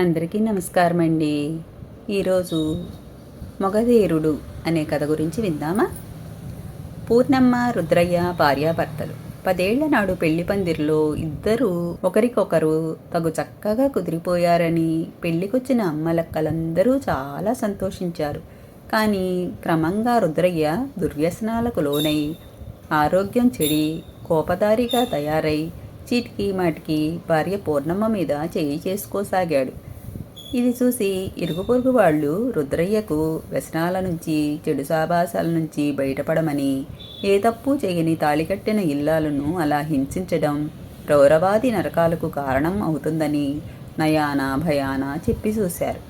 అందరికీ నమస్కారం అండి ఈరోజు మొగధీరుడు అనే కథ గురించి విందామా? పూర్ణమ్మ రుద్రయ్య భార్యాభర్తలు. పదేళ్ళ నాడు పెళ్ళి పందిరిలో ఇద్దరూ ఒకరికొకరు తగు చక్కగా కుదిరిపోయారని పెళ్ళికొచ్చిన అమ్మలక్కలందరూ చాలా సంతోషించారు. కానీ క్రమంగా రుద్రయ్య దుర్వ్యసనాలకు లోనై ఆరోగ్యం చెడి కోపదారిగా తయారై చీటికి మాటికి భార్య పూర్ణమ్మ మీద చేయి చేసుకోసాగాడు. ఇది చూసి ఇరుగు పొరుగు వాళ్ళు రుద్రయ్యకు వ్యసనాల నుంచి చెడు సాభాసాల నుంచి బయటపడమని ఏ తప్పు చేయని తాళికట్టిన ఇల్లాలను అలా హింసించడం రౌరవాది నరకాలకు కారణం అవుతుందని నయాన భయాన చెప్పి చూశారు.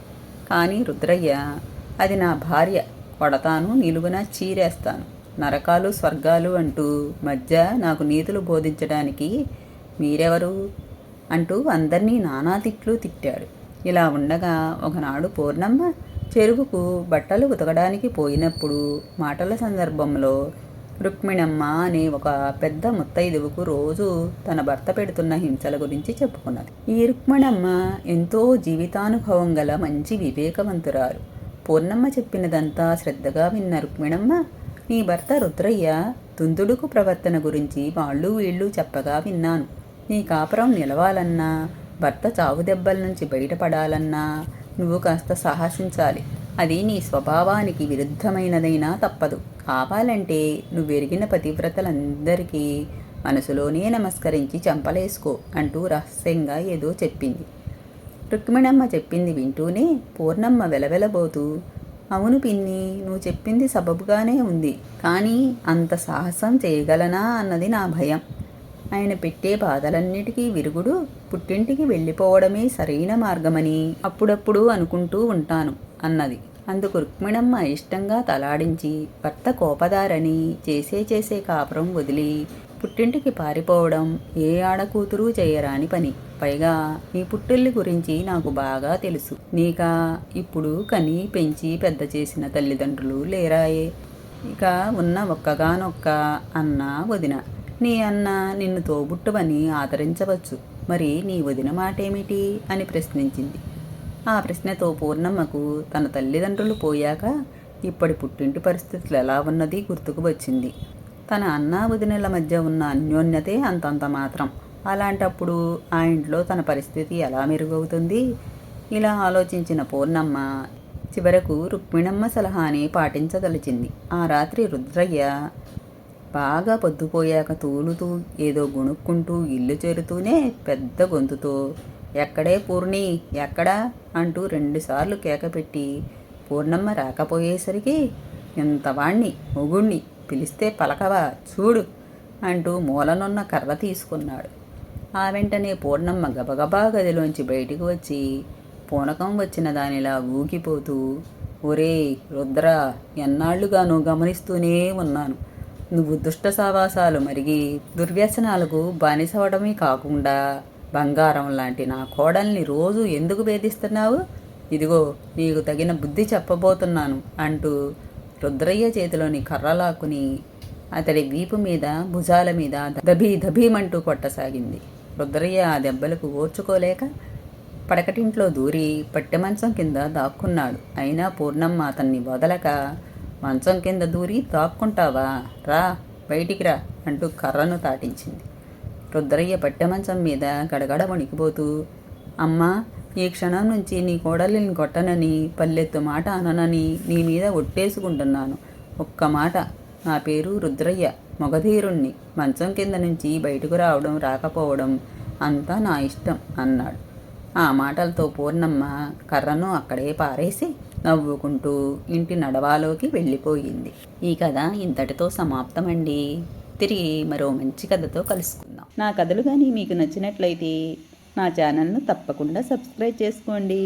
కానీ రుద్రయ్య అది నా భార్య కొడతాను నిలువున చీరేస్తాను. నరకాలు స్వర్గాలు అంటూ మధ్య నాకు నీతులు బోధించడానికి మీరెవరు? అంటూ అందరినీ నానా తిట్లు తిట్టాడు. ఇలా ఉండగా ఒకనాడు పూర్ణమ్మ చెరువుకు బట్టలు ఉతకడానికి పోయినప్పుడు మాటల సందర్భంలో రుక్మిణమ్మ అనే ఒక పెద్ద ముత్తైదువుకు రోజు తన భర్త పెడుతున్న హింసల గురించి చెప్పుకున్నది. ఈ రుక్మిణమ్మ ఎంతో జీవితానుభవం గల మంచి వివేకవంతురాలు. పూర్ణమ్మ చెప్పినదంతా శ్రద్ధగా విన్న రుక్మిణమ్మ నీ భర్త రుద్రయ్య తుందుడుకు ప్రవర్తన గురించి వాళ్ళు వీళ్ళు చెప్పగా విన్నాను. నీ కాపురం నిలవాలన్నా భర్త చావు దెబ్బల నుంచి బయటపడాలన్నా నువ్వు కాస్త సాహసించాలి. అది నీ స్వభావానికి విరుద్ధమైనదైనా తప్పదు. కావాలంటే నువ్వు ఎరిగిన పతివ్రతలందరికీ మనసులోనే నమస్కరించి చంపలేసుకో అంటూ రహస్యంగా ఏదో చెప్పింది. రుక్మిణమ్మ చెప్పింది వింటూనే పూర్ణమ్మ వెలవెలబోతూ అవును పిన్ని నువ్వు చెప్పింది సబబుగానే ఉంది. కానీ అంత సాహసం చేయగలనా? అన్నది నా భయం. ఆయన పెట్టే బాధలన్నిటికీ విరుగుడు పుట్టింటికి వెళ్ళిపోవడమే సరైన మార్గమని అప్పుడప్పుడు అనుకుంటూ ఉంటాను అన్నది. అందుకు రుక్మిణమ్మ ఇష్టంగా తలాడించి భర్త కోపదారని చేసే చేసే కాపురం వదిలి పుట్టింటికి పారిపోవడం ఏ ఆడకూతురు చేయరాని పని. పైగా నీ పుట్టిల్లి గురించి నాకు బాగా తెలుసు. నీకా ఇప్పుడు కని పెంచి పెద్ద చేసిన తల్లిదండ్రులు లేరాయే. ఇక ఉన్న ఒక్కగానొక్క అన్న వదిన. నీ అన్న నిన్ను తోబుట్టువని ఆదరించవచ్చు. మరి నీ వదిన మాటేమిటి? అని ప్రశ్నించింది. ఆ ప్రశ్నతో పూర్ణమ్మకు తన తల్లిదండ్రులు పోయాక ఇప్పటి పుట్టింటి పరిస్థితులు ఎలా ఉన్నది గుర్తుకు వచ్చింది. తన అన్న వదినల మధ్య ఉన్న అన్యోన్యతే అంతంత మాత్రం. అలాంటప్పుడు ఆ ఇంట్లో తన పరిస్థితి ఎలా మెరుగవుతుంది? ఇలా ఆలోచించిన పూర్ణమ్మ చివరకు రుక్మిణమ్మ సలహాని పాటించదలిచింది. ఆ రాత్రి రుద్రయ్య బాగా పొద్దుపోయాక తూలుతూ ఏదో గుణుక్కుంటూ ఇల్లు చేరుతూనే పెద్ద గొంతుతో ఎక్కడే పూర్ణి ఎక్కడా? అంటూ రెండుసార్లు కేకపెట్టి పూర్ణమ్మ రాకపోయేసరికి ఇంతవాణ్ణి మొగుణ్ణి పిలిస్తే పలకవా? చూడు అంటూ మూలనున్న కర్ర తీసుకున్నాడు. ఆ వెంటనే పూర్ణమ్మ గబగబా గదిలోంచి బయటికి వచ్చి పూనకం వచ్చిన దానిలా ఊగిపోతూ ఒరే రుద్ర ఎన్నాళ్ళుగానూ గమనిస్తూనే ఉన్నాను. నువ్వు దుష్ట సావాసాలు మరిగి దుర్వ్యసనాలకు బానిసవడమే కాకుండా బంగారం లాంటి నా కోడల్ని రోజు ఎందుకు వేధిస్తున్నావు ఇదిగో నీకు తగిన బుద్ధి చెప్పబోతున్నాను అంటూ రుద్రయ్య చేతిలోని కర్రలాక్కుని అతడి వీపు మీద భుజాల మీద దభీ దభీమంటూ కొట్టసాగింది. రుద్రయ్య ఆ దెబ్బలకు ఓర్చుకోలేక పడకటింట్లో దూరి పట్టె మంచం కింద దాక్కున్నాడు. అయినా పూర్ణమ్మ అతన్ని వదలక మంచం కింద దూరి దాక్కుంటావా? రా బయటికి రా అంటూ కర్రను తాటించింది. రుద్రయ్య పట్టె మంచం మీద గడగడ వణికిపోతూ అమ్మా ఈ క్షణం నుంచి నీ కోడలిని కొట్టనని పల్లెత్తు మాట అననని నీ మీద ఒట్టేసుకుంటున్నాను. ఒక్క మాట. నా పేరు రుద్రయ్య. మొగధీరుణ్ణి. మంచం కింద నుంచి బయటకు రావడం రాకపోవడం అంతా నా ఇష్టం అన్నాడు. ఆ మాటలతో పూర్ణమ్మ కర్రను అక్కడే పారేసి నవ్వుకుంటూ ఇంటి నడవాలోకి వెళ్ళిపోయింది. ఈ కథ ఇంతటితో సమాప్తమండి. తిరిగి మరో మంచి కథతో కలుసుకుందాం. నా కథలు కానీ మీకు నచ్చినట్లయితే నా ఛానల్ను తప్పకుండా సబ్స్క్రైబ్ చేసుకోండి.